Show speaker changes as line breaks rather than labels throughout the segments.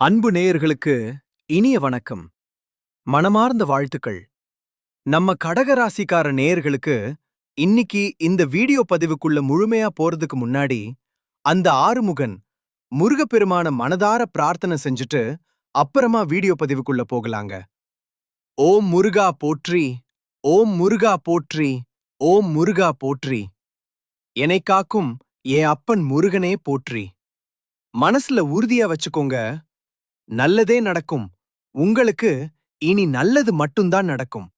அன்பு நேயர்களுக்கு இனிய வணக்கம். மனமார்ந்த வாழ்த்துக்கள். நம்ம கடகராசிக்கார நேயர்களுக்கு இன்னிக்கு இந்த வீடியோ பதிவுக்குள்ள முழுமையா போறதுக்கு முன்னாடி அந்த ஆறுமுகன் முருகப்பெருமான மனதார பிரார்த்தனை செஞ்சுட்டு அப்புறமா வீடியோ பதிவுக்குள்ள போகலாங்க. ஓம் முருகா போற்றி ஓம் முருகா போற்றி ஓம் முருகா போற்றி. என்னை காக்கும் என் அப்பன் முருகனே போற்றி. மனசுல உறுதியா வச்சுக்கோங்க நல்லதே நடக்கும். உங்களுக்கு இனி நல்லது மட்டும்தான் நடக்கும்.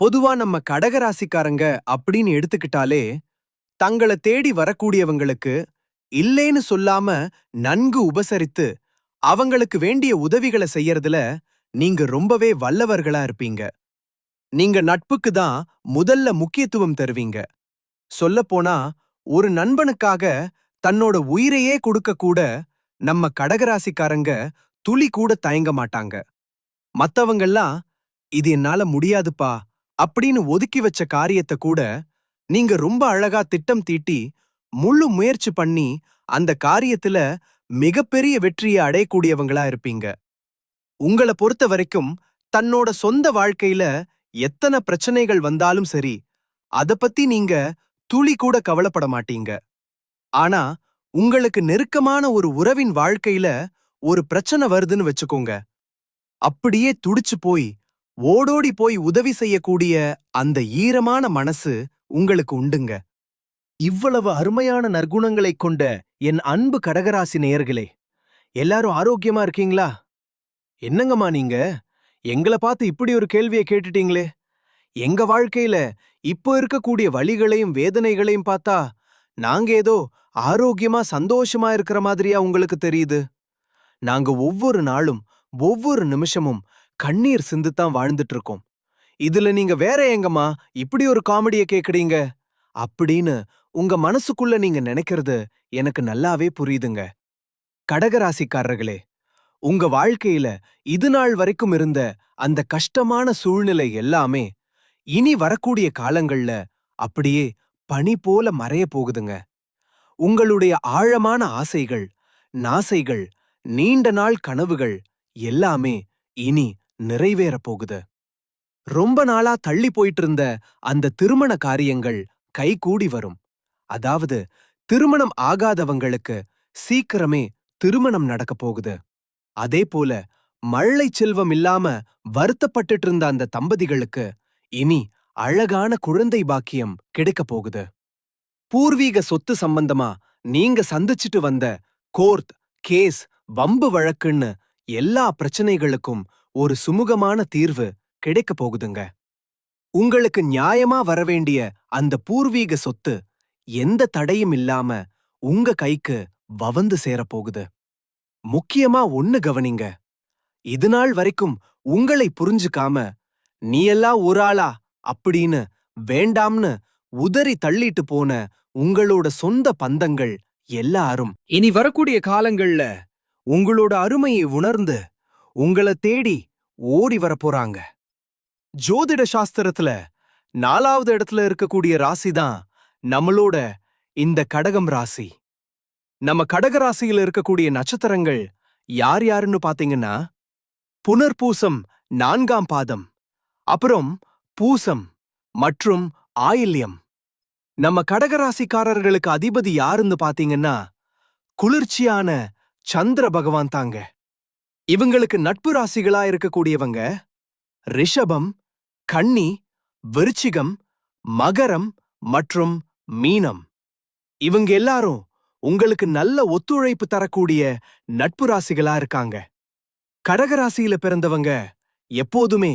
பொதுவா நம்ம கடகராசிக்காரங்க அப்படின்னு எடுத்துக்கிட்டாலே தங்கள தேடி வரக்கூடியவங்களுக்கு இல்லேன்னு சொல்லாம நன்கு உபசரித்து அவங்களுக்கு வேண்டிய உதவிகளை செய்யறதுல நீங்க ரொம்பவே வல்லவர்களா இருப்பீங்க. நீங்க நட்புக்கு தான் முதல்ல முக்கியத்துவம் தருவீங்க. சொல்லப்போனா ஒரு நண்பனுக்காக தன்னோட உயிரையே கொடுக்க கூட நம்ம கடகராசிக்காரங்க துளி கூட தயங்க மாட்டாங்க. மத்தவங்கெல்லாம் இது என்னால முடியாதுப்பா அப்படின்னு ஒதுக்கி வச்ச காரியத்தை கூட நீங்க ரொம்ப அழகா திட்டம் தீட்டி முழு முயற்சி பண்ணி அந்த காரியத்துல மிகப்பெரிய வெற்றியை அடையக்கூடியவங்களா இருப்பீங்க. உங்கள பொறுத்த வரைக்கும் தன்னோட சொந்த வாழ்க்கையில எத்தனை பிரச்சனைகள் வந்தாலும் சரி அத பத்தி நீங்க துளி கூட கவலைப்பட மாட்டீங்க. ஆனா உங்களுக்கு நெருக்கமான ஒரு உறவின் வாழ்க்கையில ஒரு பிரச்சனை வருதுன்னு வச்சுக்கோங்க. அப்படியே துடிச்சு போய் ஓடோடி போய் உதவி செய்யக்கூடிய அந்த ஈரமான மனசு உங்களுக்கு உண்டுங்க. இவ்வளவு அருமையான நற்குணங்களைக் கொண்ட என் அன்பு கடகராசி நேயர்களே எல்லாரும் ஆரோக்கியமா இருக்கீங்களா? என்னங்கம்மா நீங்க? எங்கள பார்த்து இப்படி ஒரு கேள்வியை கேட்டுட்டீங்களே. எங்க வாழ்க்கையில இப்போ இருக்கக்கூடிய வழிகளையும் வேதனைகளையும் பார்த்தா நாங்க ஏதோ ஆரோக்கியமா சந்தோஷமா இருக்கிற மாதிரியா உங்களுக்கு தெரியுது. நாங்க ஒவ்வொரு நாளும் ஒவ்வொரு நிமிஷமும் கண்ணீர் சிந்துத்தான் வாழ்ந்துட்டு இருக்கோம் இதுல நீங்க வேற எங்கம்மா? இப்படி ஒரு காமெடிய கேக்குறீங்க? அப்படின்னு உங்க மனசுக்குள்ள நீங்க நினைக்கிறது எனக்கு நல்லாவே புரியுதுங்க. கடகராசிக்காரர்களே உங்க வாழ்க்கையில இது நாள் வரைக்கும் இருந்த அந்த கஷ்டமான சூழ்நிலை எல்லாமே இனி வரக்கூடிய காலங்கள்ல அப்படியே பனி போல மறைய போகுதுங்க. உங்களுடைய ஆழமான ஆசைகள் நாசைகள் நீண்ட நாள் கனவுகள் எல்லாமே இனி நிறைவேறப் போகுது. ரொம்ப நாளா தள்ளி போயிட்டு இருந்த அந்த திருமண காரியங்கள் கைகூடி வரும். அதாவது திருமணம் ஆகாதவங்களுக்கு சீக்கிரமே திருமணம் நடக்கப் போகுது. அதே போல மழை செல்வம் இல்லாம வருத்தப்பட்டுட்டு இருந்த அந்த தம்பதிகளுக்கு இனி அழகான குழந்தை பாக்கியம் கிடைக்கப் போகுது. பூர்வீக சொத்து சம்பந்தமா நீங்க சந்திச்சிட்டு வந்த கோர்ட் கேஸ் வம்பு வழக்குன்னு எல்லா பிரச்சனைகளுக்கும் ஒரு சுமூகமான தீர்வு கிடைக்கப் போகுதுங்க. உங்களுக்கு நியாயமா வரவேண்டிய அந்த பூர்வீக சொத்து எந்த தடையும் இல்லாம உங்க கைக்கு வவந்து சேரப்போகுது முக்கியமா ஒண்ணு கவனிங்க. இது நாள் வரைக்கும் உங்களை புரிஞ்சுக்காம நீ எல்லாம் ஒரு ஆளா அப்படின்னு வேண்டாம்னு உதறி தள்ளிட்டு போன உங்களோட சொந்த பந்தங்கள் எல்லாரும் இனி வரக்கூடிய காலங்கள்ல உங்களோட அருமையை உணர்ந்து உங்களை தேடி ஓடி வரப்போறாங்க. ஜோதிட சாஸ்திரத்துல நாலாவது இடத்துல இருக்கக்கூடிய ராசி தான் நம்மளோட இந்த கடகம் ராசி. நம்ம கடக ராசியில இருக்கக்கூடிய நட்சத்திரங்கள் யார் யாருன்னு பாத்தீங்கன்னா புனர்பூசம் நான்காம் பாதம் அப்புறம் பூசம் மற்றும் ஆயில்யம். நம்ம கடகராசிக்காரர்களுக்கு அதிபதி யாருன்னு பாத்தீங்கன்னா குளிர்ச்சியான சந்திர பகவான் தாங்க. இவங்களுக்கு நட்பு ராசிகளா இருக்கக்கூடியவங்க ரிஷபம் கன்னி விருச்சிகம் மகரம் மற்றும் மீனம். இவங்க எல்லாரும் உங்களுக்கு நல்ல ஒத்துழைப்பு தரக்கூடிய நட்பு ராசிகளா இருக்காங்க. கடகராசியில பிறந்தவங்க எப்போதுமே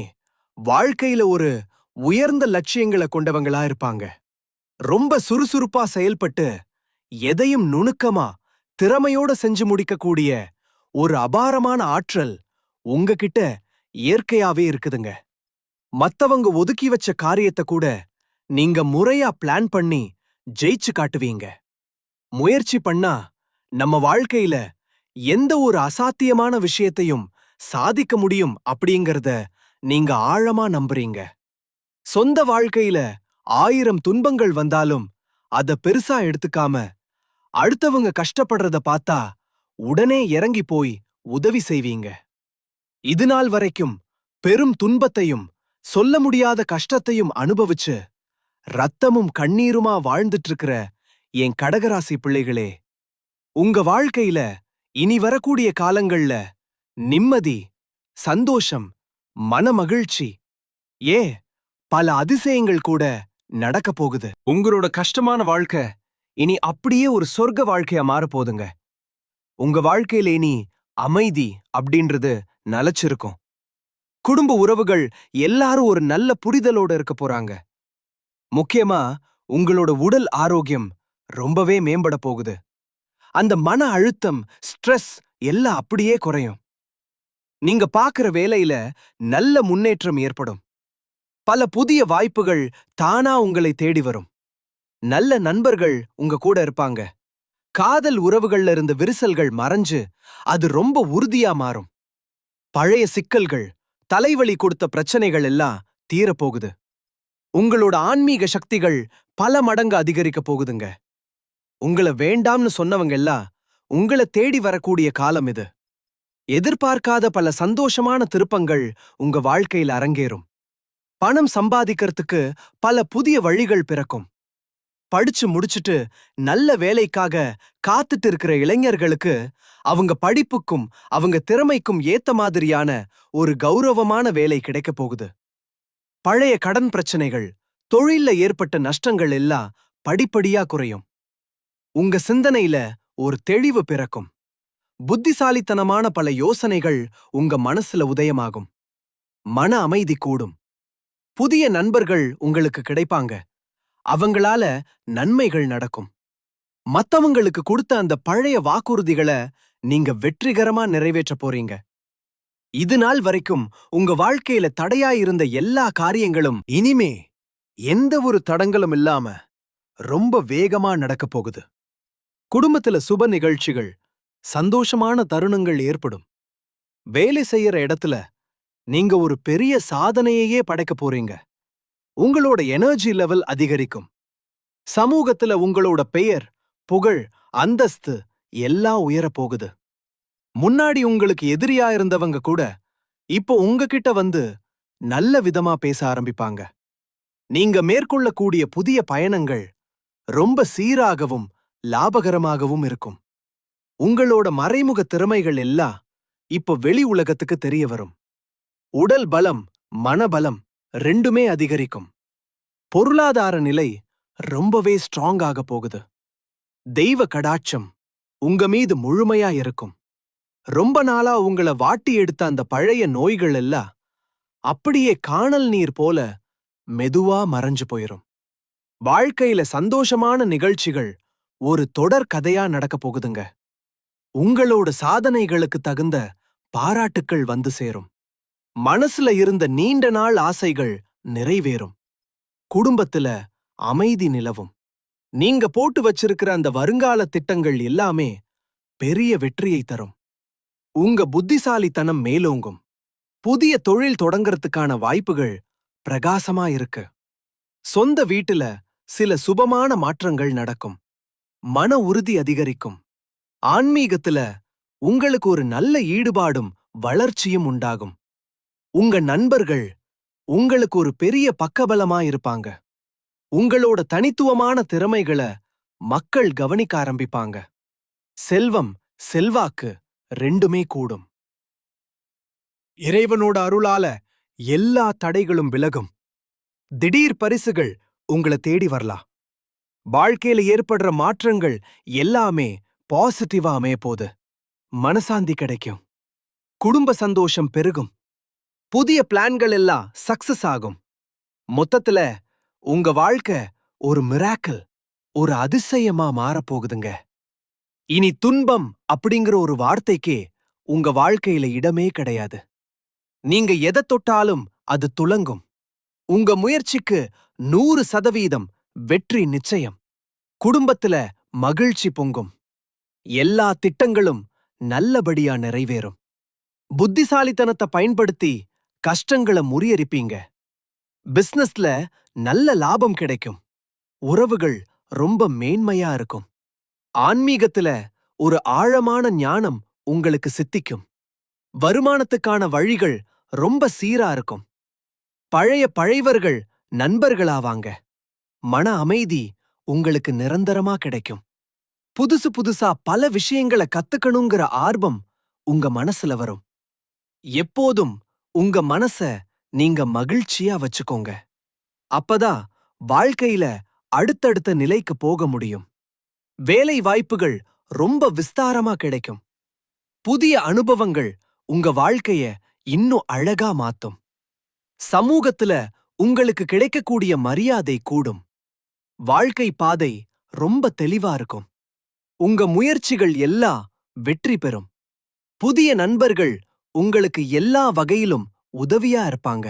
வாழ்க்கையில ஒரு உயர்ந்த லட்சியங்களை கொண்டவங்களா இருப்பாங்க. ரொம்ப சுறுசுறுப்பா செயல்பட்டு எதையும் நுணுக்கமா திறமையோட செஞ்சு முடிக்கக்கூடிய ஒரு அபாரமான ஆற்றல் உங்ககிட்ட இயற்கையாவே இருக்குதுங்க. மத்தவங்க ஒதுக்கி வச்ச காரியத்தை கூட நீங்க முறையா பிளான் பண்ணி ஜெயிச்சு காட்டுவீங்க. முயற்சி பண்ணா நம்ம வாழ்க்கையில எந்த ஒரு அசாத்தியமான விஷயத்தையும் சாதிக்க முடியும் அப்படிங்கறத நீங்க ஆழமா நம்புறீங்க. சொந்த வாழ்க்கையில ஆயிரம் துன்பங்கள் வந்தாலும் அத பெருசா எடுத்துக்காம அடுத்தவங்க கஷ்டப்படுறத பார்த்தா உடனே இறங்கி போய் உதவி செய்வீங்க. இது நாள் வரைக்கும் பெரும் துன்பத்தையும் சொல்ல முடியாத கஷ்டத்தையும் அனுபவிச்சு ரத்தமும் கண்ணீருமா வாழ்ந்துட்டு இருக்கிற என் கடகராசி பிள்ளைகளே உங்க வாழ்க்கையில இனி வரக்கூடிய காலங்கள்ல நிம்மதி சந்தோஷம் மனமகிழ்ச்சி ஏ பல அதிசயங்கள் கூட நடக்க போகுது. உங்களோட கஷ்டமான வாழ்க்கை இனி அப்படியே ஒரு சொர்க்க வாழ்க்கையா மாறப்போதுங்க உங்க வாழ்க்கையில இனி அமைதி அப்படின்றது நலச்சிருக்கும். குடும்ப உறவுகள் எல்லாரும் ஒரு நல்ல புரிதலோட இருக்க போறாங்க. முக்கியமா உங்களோட உடல் ஆரோக்கியம் ரொம்பவே மேம்பட போகுது. அந்த மன அழுத்தம் ஸ்ட்ரெஸ் எல்லாம் அப்படியே குறையும். நீங்க பாக்குற வேலையில நல்ல முன்னேற்றம் ஏற்படும். பல புதிய வாய்ப்புகள் தானா உங்களை தேடி வரும். நல்ல நண்பர்கள் உங்க கூட இருப்பாங்க. காதல் உறவுகள்ல இருந்த விரிசல்கள் மறைஞ்சு அது ரொம்ப உறுதியா மாறும். பழைய சிக்கல்கள் தலைவலி கொடுத்த பிரச்சனைகள் எல்லாம் தீரப்போகுது உங்களோட ஆன்மீக சக்திகள் பல மடங்கு அதிகரிக்க போகுதுங்க. உங்கள வேண்டாம்னு சொன்னவங்க எல்லாம் உங்கள தேடி வரக்கூடிய காலம் இது. எதிர்பார்க்காத பல சந்தோஷமான திருப்பங்கள் உங்க வாழ்க்கையில் அரங்கேறும். பணம் சம்பாதிக்கிறதுக்கு பல புதிய வழிகள் பிறக்கும். படிச்சு முடிச்சுட்டு நல்ல வேலைக்காக காத்துட்டு இருக்கிற இளைஞர்களுக்கு அவங்க படிப்புக்கும் அவங்க திறமைக்கும் ஏத்த மாதிரியான ஒரு கௌரவமான வேலை கிடைக்கப் போகுது. பழைய கடன் பிரச்சனைகள் தொழில்ல ஏற்பட்ட நஷ்டங்கள் எல்லாம் படிப்படியா குறையும். உங்க சிந்தனையில ஒரு தெளிவு பிறக்கும். புத்திசாலித்தனமான பல யோசனைகள் உங்க மனசுல உதயமாகும். மன அமைதி கூடும். புதிய நண்பர்கள் உங்களுக்கு கிடைப்பாங்க. அவங்களால நன்மைகள் நடக்கும். மத்தவங்களுக்கு கொடுத்த அந்த பழைய வாக்குறுதிகளை நீங்க வெற்றிகரமா நிறைவேற்ற போறீங்க. இது நாள் வரைக்கும் உங்க வாழ்க்கையில தடையா இருந்த எல்லா காரியங்களும் இனிமே எந்த ஒரு தடங்களும் இல்லாம ரொம்ப வேகமா நடக்கப் போகுது. குடும்பத்துல சுப நிகழ்ச்சிகள் சந்தோஷமான தருணங்கள் ஏற்படும். வேலை செய்யற இடத்துல நீங்க ஒரு பெரிய சாதனையையே படைக்க போறீங்க. உங்களோட எனர்ஜி லெவல் அதிகரிக்கும். சமூகத்துல உங்களோட பெயர் புகழ் அந்தஸ்து எல்லாம் உயரப் போகுது முன்னாடி உங்களுக்கு எதிரியா இருந்தவங்க கூட இப்போ உங்ககிட்ட வந்து நல்ல விதமா பேச ஆரம்பிப்பாங்க. நீங்க மேற்கொள்ளக்கூடிய புதிய பயணங்கள் ரொம்ப சீராகவும் லாபகரமாகவும் இருக்கும். உங்களோட மறைமுக திறமைகள் எல்லாம் இப்போ வெளி உலகத்துக்கு தெரிய வரும். உடல் பலம் மனபலம் ரெண்டுமே அதிகரிக்கும். பொருளாதார நிலை ரொம்பவே ஸ்ட்ராங் ஆக போகுது. தெய்வ கடாட்சம் உங்க மீது முழுமையா இருக்கும். ரொம்ப நாளா உங்கள வாட்டி எடுத்த அந்த பழைய நோய்கள் எல்லாம் அப்படியே காணல் நீர் போல மெதுவா மறைஞ்சு போயிரும். வாழ்க்கையில சந்தோஷமான நிகழ்ச்சிகள் ஒரு தொடர் கதையா நடக்கப் போகுதுங்க. உங்களோட சாதனைகளுக்கு தகுந்த பாராட்டுக்கள் வந்து சேரும். மனசுல இருந்த நீண்ட நாள் ஆசைகள் நிறைவேறும். குடும்பத்துல அமைதி நிலவும். நீங்க போட்டு வச்சிருக்கிற அந்த வருங்கால திட்டங்கள் எல்லாமே பெரிய வெற்றியை தரும். உங்க புத்திசாலித்தனம் மேலோங்கும். புதிய தொழில் தொடங்கறதுக்கான வாய்ப்புகள் பிரகாசமா இருக்கு. சொந்த வீட்டுல சில சுபமான மாற்றங்கள் நடக்கும். மன உறுதி அதிகரிக்கும். ஆன்மீகத்துல உங்களுக்கு ஒரு நல்ல ஈடுபாடும் வளர்ச்சியும் உண்டாகும். உங்க நண்பர்கள் உங்களுக்கு ஒரு பெரிய பக்கபலமா இருப்பாங்க. உங்களோட தனித்துவமான திறமைகளை மக்கள் கவனிக்க ஆரம்பிப்பாங்க. செல்வம் செல்வாக்கு ரெண்டுமே கூடும். இறைவனோட அருளால எல்லா தடைகளும் விலகும். திடீர் பரிசுகள் உங்கள தேடி வரலாம். வாழ்க்கையில ஏற்படுற மாற்றங்கள் எல்லாமே பாசிட்டிவா அமைய போது மனசாந்தி கிடைக்கும். குடும்ப சந்தோஷம் பெருகும். புதிய பிளான்கள் எல்லாம் சக்சஸ் ஆகும். மொத்தத்துல உங்க வாழ்க்கை ஒரு மிராக்கிள் ஒரு அதிசயமா மாறப்போகுதுங்க இனி துன்பம் அப்படிங்கிற ஒரு வார்த்தைக்கே உங்க வாழ்க்கையில இடமே கிடையாது. நீங்க எதை தொட்டாலும் அது துலங்கும். உங்க முயற்சிக்கு நூறு சதவீதம் வெற்றி நிச்சயம். குடும்பத்துல மகிழ்ச்சி பொங்கும். எல்லா திட்டங்களும் நல்லபடியா நிறைவேறும். புத்திசாலித்தனத்தை பயன்படுத்தி கஷ்டங்களை முறியறிப்பீங்க பிசினஸ்ல நல்ல லாபம் கிடைக்கும். உறவுகள் ரொம்ப மேன்மையா இருக்கும். ஆன்மீகத்துல ஒரு ஆழமான ஞானம் உங்களுக்கு சித்திக்கும். வருமானத்துக்கான வழிகள் ரொம்ப சீரா இருக்கும். பழைய பழைவர்கள் நண்பர்களாவாங்க. மன அமைதி உங்களுக்கு நிரந்தரமா கிடைக்கும். புதுசு புதுசா பல விஷயங்கள கத்துக்கணுங்கிற ஆர்வம் உங்க மனசுல வரும். எப்போதும் உங்க மனச நீங்க மகிழ்ச்சியா வச்சுக்கோங்க. அப்பதான் வாழ்க்கையில அடுத்தடுத்த நிலைக்கு போக முடியும். வேலை வாய்ப்புகள் ரொம்ப விஸ்தாரமா கிடைக்கும். புதிய அனுபவங்கள் உங்க வாழ்க்கைய இன்னும் அழகா மாத்தும். சமூகத்துல உங்களுக்கு கிடைக்கக்கூடிய மரியாதை கூடும். வாழ்க்கை பாதை ரொம்ப தெளிவா இருக்கும். உங்க முயற்சிகள் எல்லாம் வெற்றி பெறும். புதிய நண்பர்கள் உங்களுக்கு எல்லா வகையிலும் உதவியா இருப்பாங்க.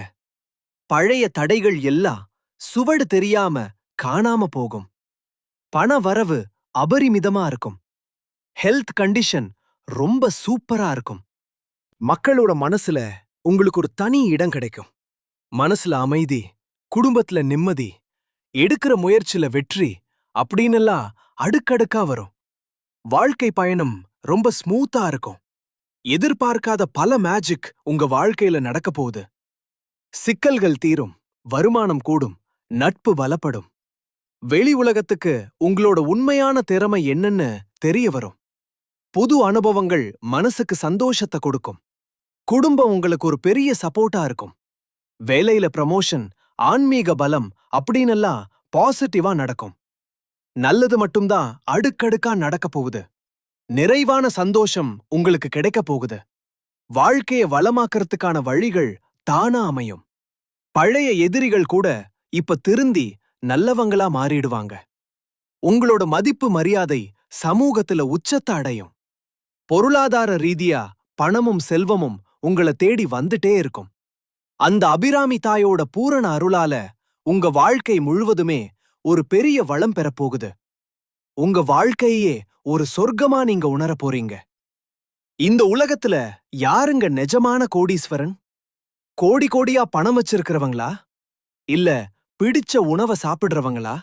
பழைய தடைகள் எல்லாம் சுவடு தெரியாம காணாம போகும். பண வரவு அபரிமிதமா இருக்கும். ஹெல்த் கண்டிஷன் ரொம்ப சூப்பரா இருக்கும். மக்களோட மனசுல உங்களுக்கு ஒரு தனி இடம் கிடைக்கும். மனசுல அமைதி குடும்பத்துல நிம்மதி எடுக்கிற முயற்சியில வெற்றி அப்படின்னெல்லாம் அடுக்கடுக்கா வரும். வாழ்க்கை பயணம் ரொம்ப ஸ்மூத்தா இருக்கும். எதிர்பார்க்காத பல மேஜிக் உங்க வாழ்க்கையில நடக்க போகுது. சிக்கல்கள் தீரும் வருமானம் கூடும் நட்பு பலப்படும் வெளி உலகத்துக்கு உங்களோட உண்மையான திறமை என்னன்னு தெரிய வரும். புது அனுபவங்கள் மனசுக்கு சந்தோஷத்தை கொடுக்கும். குடும்பம் உங்களுக்கு ஒரு பெரிய சப்போர்ட்டா இருக்கும். வேலையில ப்ரமோஷன் ஆன்மீக பலம் அப்படின்னெல்லாம் பாசிட்டிவா நடக்கும். நல்லது மட்டும்தான் அடுக்கடுக்கா நடக்க போகுது. நிறைவான சந்தோஷம் உங்களுக்கு கிடைக்கப் போகுது. வாழ்க்கைய வளமாக்கறதுக்கான வழிகள் தானா அமையும். பழைய எதிரிகள் கூட இப்ப திருந்தி நல்லவங்களா மாறிடுவாங்க. உங்களோட மதிப்பு மரியாதை சமூகத்துல உச்சத்தை அடையும். பொருளாதார ரீதியா பணமும் செல்வமும் உங்கள தேடி வந்துட்டே இருக்கும். அந்த அபிராமி தாயோட பூரண அருளால உங்க வாழ்க்கை முழுவதுமே ஒரு பெரிய வளம் பெறப் போகுது. உங்க வாழ்க்கையே ஒரு சொர்க்கமா நீங்க உணரப் போறீங்க. இந்த உலகத்துல யாருங்க நிஜமான கோடீஸ்வரன்? கோடி கோடியா பணம் வச்சிருக்கிறவங்களா? இல்ல பிடிச்ச உணவ சாப்பிடுறவங்களா?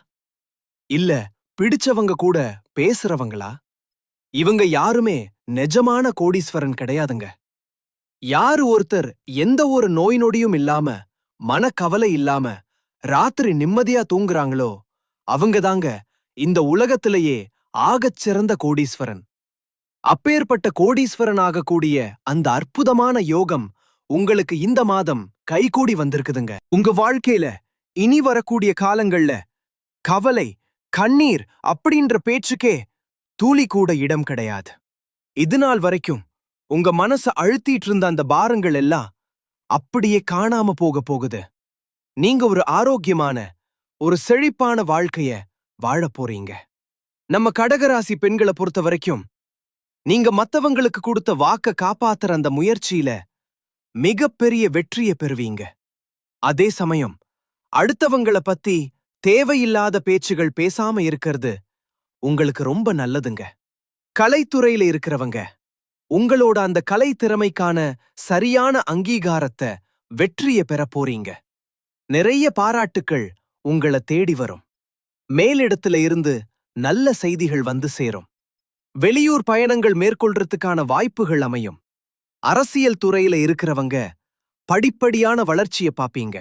இல்ல பிடிச்சவங்க கூட பேசுறவங்களா? இவங்க யாருமே நிஜமான கோடீஸ்வரன் கிடையாதுங்க. யாரு ஒருத்தர் எந்த ஒரு நோய் நொடியும் இல்லாம மனக்கவலை இல்லாம ராத்திரி நிம்மதியா தூங்குறாங்களோ அவங்கதாங்க இந்த உலகத்திலேயே ஆகச் சிறந்த கோடீஸ்வரன். அப்பேற்பட்ட கோடீஸ்வரன் ஆகக்கூடிய அந்த அற்புதமான யோகம் உங்களுக்கு இந்த மாதம் கைகூடி வந்திருக்குதுங்க. உங்க வாழ்க்கையில இனி வரக்கூடிய காலங்கள்ல கவலை கண்ணீர் அப்படின்ற பேச்சுக்கே தூளி கூட இடம் கிடையாது. இது நாள் வரைக்கும் உங்க மனச அழுத்திட்டு இருந்த அந்த பாரங்கள் எல்லாம் அப்படியே காணாம போக போகுது. நீங்க ஒரு ஆரோக்கியமான ஒரு செழிப்பான வாழ்க்கைய வாழப் போறீங்க. நம்ம கடகராசி பெண்களை பொறுத்த வரைக்கும் நீங்க மத்தவங்களுக்கு கொடுத்த வாக்க காப்பாத்துற அந்த முயற்சியில மிகப்பெரிய வெற்றிய பெறுவீங்க. அதே சமயம் அடுத்தவங்கள பத்தி தேவையில்லாத பேச்சுகள் பேசாம இருக்கிறது உங்களுக்கு ரொம்ப நல்லதுங்க. கலைத்துறையில இருக்கிறவங்க உங்களோட அந்த கலை திறமைக்கான சரியான அங்கீகாரத்தை வெற்றிய பெற போறீங்க. நிறைய பாராட்டுக்கள் உங்கள தேடி வரும். மேலிடத்துல இருந்து நல்ல செய்திகள் வந்து சேரும். வெளியூர் பயணங்கள் மேற்கொள்றதுக்கான வாய்ப்புகள் அமையும். அரசியல் துறையில இருக்கிறவங்க படிப்படியான வளர்ச்சிய பாப்பீங்க.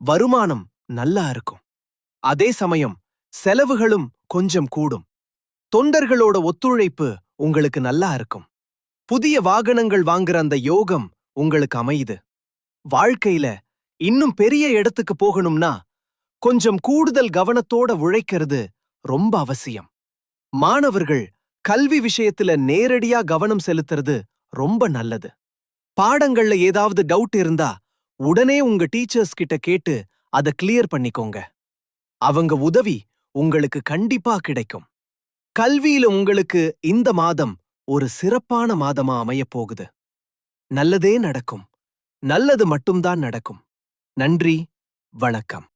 வருமானம் நல்லா இருக்கும். அதே சமயம் செலவுகளும் கொஞ்சம் கூடும். தொண்டர்களோட ஒத்துழைப்பு உங்களுக்கு நல்லா இருக்கும். புதிய வாகனங்கள் வாங்குற அந்த யோகம் உங்களுக்கு அமையுது. வாழ்க்கையில இன்னும் பெரிய இடத்துக்கு போகணும்னா கொஞ்சம் கூடுதல் கவனத்தோட உழைக்கிறது ரொம்ப அவசியம். மாணவர்கள் கல்வி விஷயத்துல நேரடியா கவனம் செலுத்துறது ரொம்ப நல்லது. பாடங்கள்ல ஏதாவது டவுட் இருந்தா உடனே உங்க டீச்சர்ஸ் கிட்ட கேட்டு அத கிளியர் பண்ணிக்கோங்க. அவங்க உதவி உங்களுக்கு கண்டிப்பா கிடைக்கும். கல்வியில உங்களுக்கு இந்த மாதம் ஒரு சிறப்பான மாதமா அமையப் போகுது நல்லதே நடக்கும். நல்லது மட்டும்தான் நடக்கும். நன்றி. வணக்கம்.